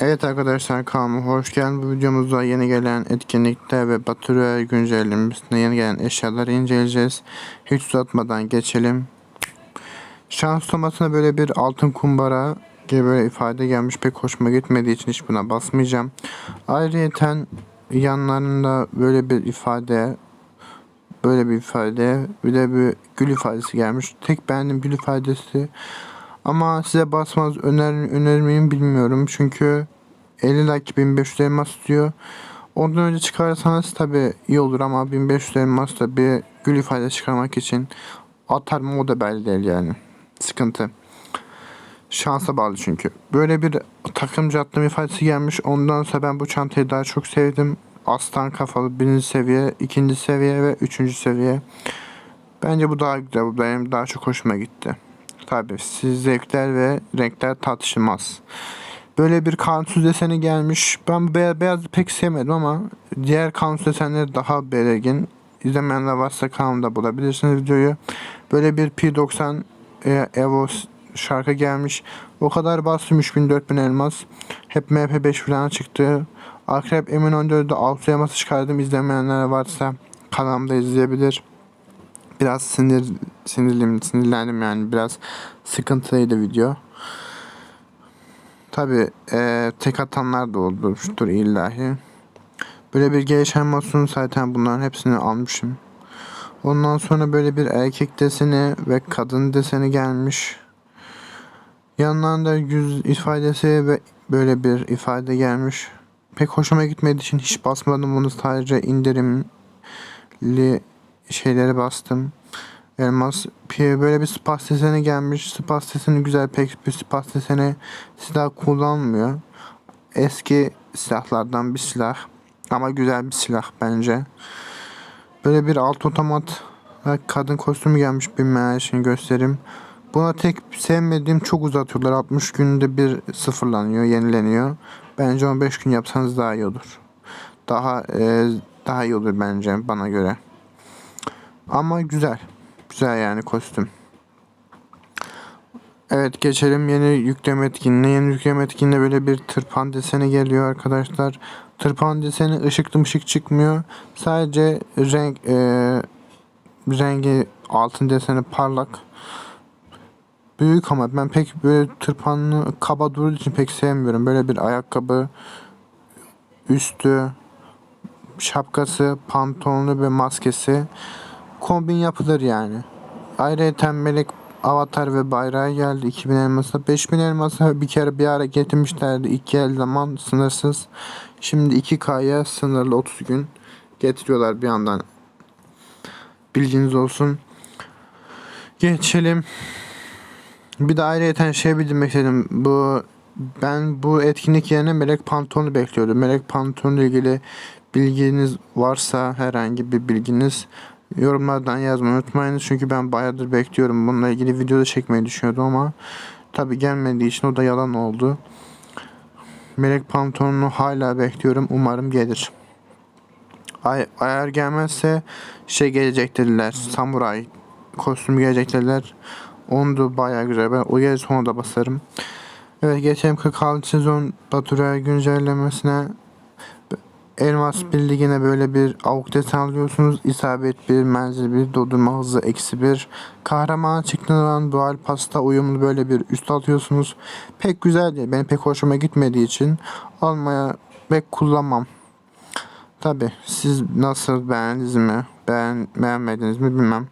Evet arkadaşlar kanalıma hoş geldiniz. Bu videomuzda yeni gelen etkinlikte ve Batırıya güncellemesinde yeni gelen eşyaları inceleyeceğiz. Hiç uzatmadan geçelim. Şans tomatına böyle bir altın kumbara gibi böyle ifade gelmiş pek hoşuma gitmediği için hiç buna basmayacağım. Ayrıyeten yanlarında böyle bir ifade böyle bir ifade bir de bir gül ifadesi gelmiş. Tek beğendiğim gül ifadesi ama size basmanız öner, önerir miyim bilmiyorum. Çünkü 50 like 1500 elmas diyor. Ondan önce çıkarsanız tabi iyi olur ama 1500 elmas da bir gül ifade çıkarmak için atar mı o da belli değil yani. Sıkıntı. Şansa bağlı çünkü. Böyle bir takımcı atlama ifadesi gelmiş. Ondan sonra ben bu çantayı daha çok sevdim. Aslan kafalı birinci seviye, ikinci seviye ve üçüncü seviye. Bence bu daha güzel. Bu benim daha çok hoşuma gitti. Tabi siz zevkler ve renkler tartışılmaz. Böyle bir kansuz deseni gelmiş. Ben beyaz, beyazı pek sevmedim ama diğer kansuz desenleri daha belirgin. İzlemeyenler varsa kanalımda bulabilirsiniz videoyu. Böyle bir P90 e, Evo şarkı gelmiş. O kadar bastım 3000 4000 elmas. Hep MP5 falan çıktı. Akrep M14'de 6 elması çıkardım. İzlemeyenler varsa kanalımda izleyebilir biraz sinir sinirlim sinirlendim yani biraz sıkıntılıydı video. Tabi e, tek atanlar da olmuştur illahi. Böyle bir geliş animasyonu zaten bunların hepsini almışım. Ondan sonra böyle bir erkek deseni ve kadın deseni gelmiş. Yanlarında yüz ifadesi ve böyle bir ifade gelmiş. Pek hoşuma gitmediği için hiç basmadım bunu sadece indirimli şeyleri bastım. Elmas böyle bir spas deseni gelmiş. Spas deseni güzel pek bir spas deseni silah kullanmıyor. Eski silahlardan bir silah. Ama güzel bir silah bence. Böyle bir alt otomat kadın kostümü gelmiş bir meğersini göstereyim. Buna tek sevmediğim çok uzatıyorlar. 60 günde bir sıfırlanıyor, yenileniyor. Bence 15 gün yapsanız daha iyi olur. Daha e, daha iyi olur bence bana göre. Ama güzel. Güzel yani kostüm. Evet geçelim yeni yükleme etkinliğine. Yeni yükleme etkinliğine böyle bir tırpan deseni geliyor arkadaşlar. Tırpan deseni ışıklı ışık çıkmıyor. Sadece renk e, rengi altın deseni parlak. Büyük ama ben pek böyle tırpanlı kaba durduğu için pek sevmiyorum. Böyle bir ayakkabı üstü şapkası, pantolonu ve maskesi kombin yapılır yani. Ayrıca melek avatar ve bayrağı geldi 2000 elmasa. 5000 elmasa bir kere bir ara getirmişlerdi. İki el zaman sınırsız. Şimdi 2K'ya sınırlı 30 gün getiriyorlar bir yandan. Bilginiz olsun. Geçelim. Bir de ayrıca şey bildirmek istedim. Bu ben bu etkinlik yerine melek pantolonu bekliyordum. Melek pantolonu ile ilgili bilginiz varsa herhangi bir bilginiz yorumlardan yazmayı unutmayınız. Çünkü ben bayağıdır bekliyorum. Bununla ilgili video da çekmeyi düşünüyordum ama tabi gelmediği için o da yalan oldu. Melek pantolonunu hala bekliyorum. Umarım gelir. Ay, eğer gelmezse şey gelecek dediler. Samuray kostümü gelecek dediler. Onu da bayağı güzel. Ben o gelirse onu da basarım. Evet geçelim 46 sezon Batur'a güncellemesine. Elmas bir ligine böyle bir avuk desen alıyorsunuz. İsabet bir, menzil bir, dodurma hızı eksi bir. Kahraman çıktığından dual pasta uyumlu böyle bir üst atıyorsunuz. Pek güzel değil. Benim pek hoşuma gitmediği için almaya pek kullanmam. Tabi siz nasıl beğendiniz mi? Beğen, beğenmediniz mi bilmem.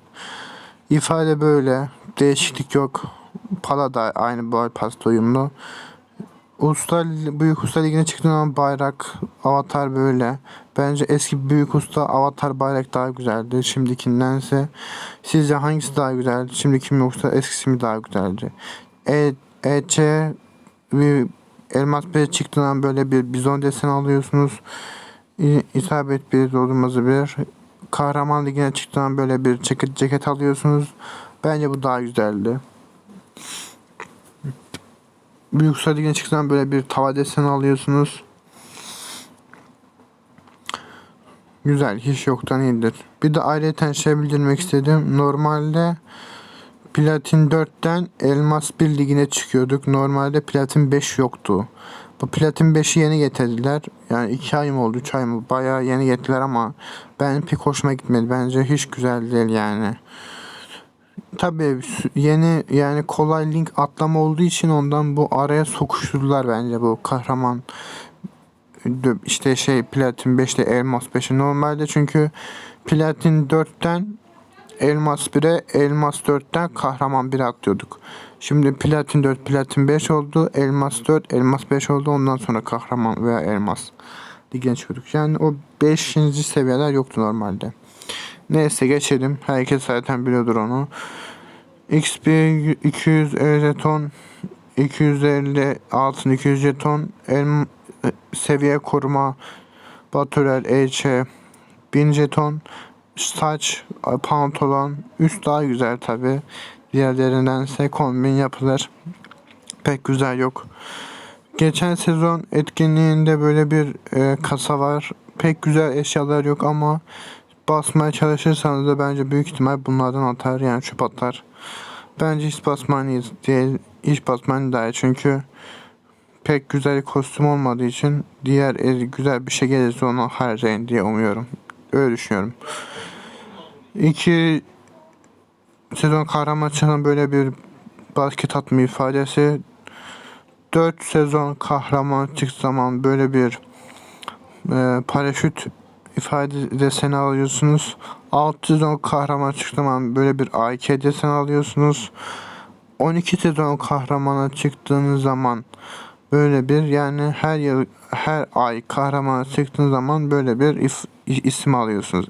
İfade böyle. Değişiklik yok. Pala da aynı dual pasta uyumlu. Usta büyük usta ligine çıktığın zaman bayrak avatar böyle. Bence eski büyük usta avatar bayrak daha güzeldi şimdikindense. Sizce hangisi daha güzeldi? Şimdiki mi yoksa eskisi mi daha güzeldi? E, EC bir elmas bir çıktığından böyle bir bizon desen alıyorsunuz. İsabet bir doldurmazı bir. Kahraman ligine çıktığından böyle bir ceket, ceket alıyorsunuz. Bence bu daha güzeldi. Büyük Ligi'ne çıksan böyle bir tava deseni alıyorsunuz. Güzel. Hiç yoktan iyidir. Bir de ayrıca şey bildirmek istedim. Normalde Platin 4'ten Elmas 1 ligine çıkıyorduk. Normalde Platin 5 yoktu. Bu Platin 5'i yeni getirdiler. Yani 2 ay mı oldu 3 ay mı bayağı yeni getirdiler ama ben pek hoşuma gitmedi. Bence hiç güzel değil yani. Tabii yeni yani kolay link atlama olduğu için ondan bu araya sokuşturdular bence bu kahraman işte şey Platin 5'te Elmas 5'e normalde çünkü Platin 4'ten Elmas 1'e Elmas 4'ten Kahraman 1'e atlıyorduk. Şimdi Platin 4 Platin 5 oldu. Elmas 4 Elmas 5 oldu. Ondan sonra Kahraman veya Elmas ligine çıkıyorduk. Yani o 5. seviyeler yoktu normalde. Neyse geçelim. Herkes zaten biliyordur onu. XP 200 jeton 250 altın 200 jeton el, seviye koruma Batürel EC 1000 jeton saç pantolon üst daha güzel tabi diğerlerindense kombin yapılır pek güzel yok geçen sezon etkinliğinde böyle bir e, kasa var pek güzel eşyalar yok ama basmaya çalışırsanız da bence büyük ihtimal bunlardan atar yani çöp atar bence hiç basmanıyız değil hiç basmanı daha iyi çünkü pek güzel kostüm olmadığı için diğer el- güzel bir şey gelirse onu harcayın diye umuyorum. Öyle düşünüyorum. İki sezon kahraman çıkan böyle bir basket atma ifadesi. Dört sezon kahraman çık zaman böyle bir e, paraşüt ifade deseni alıyorsunuz. 6 sezon kahraman çık zaman böyle bir AK deseni alıyorsunuz. 12 sezon kahramana çıktığınız zaman böyle bir yani her yıl her ay kahramana çıktığınız zaman böyle bir if, isim alıyorsunuz.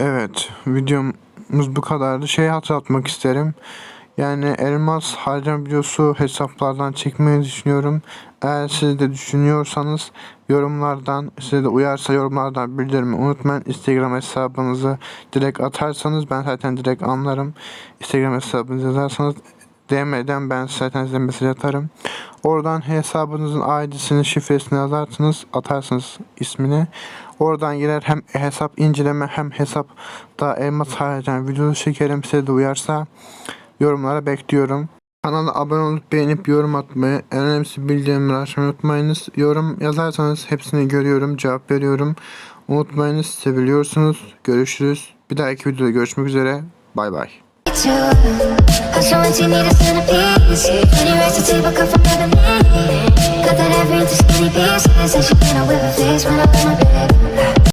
Evet videomuz bu kadardı. Şey hatırlatmak isterim. Yani elmas harcam videosu hesaplardan çekmeyi düşünüyorum. Eğer siz de düşünüyorsanız yorumlardan size de uyarsa yorumlardan bildirmeyi unutmayın. Instagram hesabınızı direkt atarsanız ben zaten direkt anlarım. Instagram hesabınızı yazarsanız DM'den ben zaten size mesaj atarım. Oradan hesabınızın ID'sini şifresini yazarsınız atarsınız ismini. Oradan girer hem hesap inceleme hem hesap da elmas harcayan videosu çekerim size de uyarsa yorumlara bekliyorum. Kanala abone olup beğenip yorum atmayı, en önemlisi bildirimleri açmayı unutmayınız. Yorum yazarsanız hepsini görüyorum, cevap veriyorum. Unutmayınız, seviliyorsunuz. Görüşürüz. Bir dahaki videoda görüşmek üzere. Bay bay. Cut that every into skinny pieces. And she cannot whip a face when I put my bed.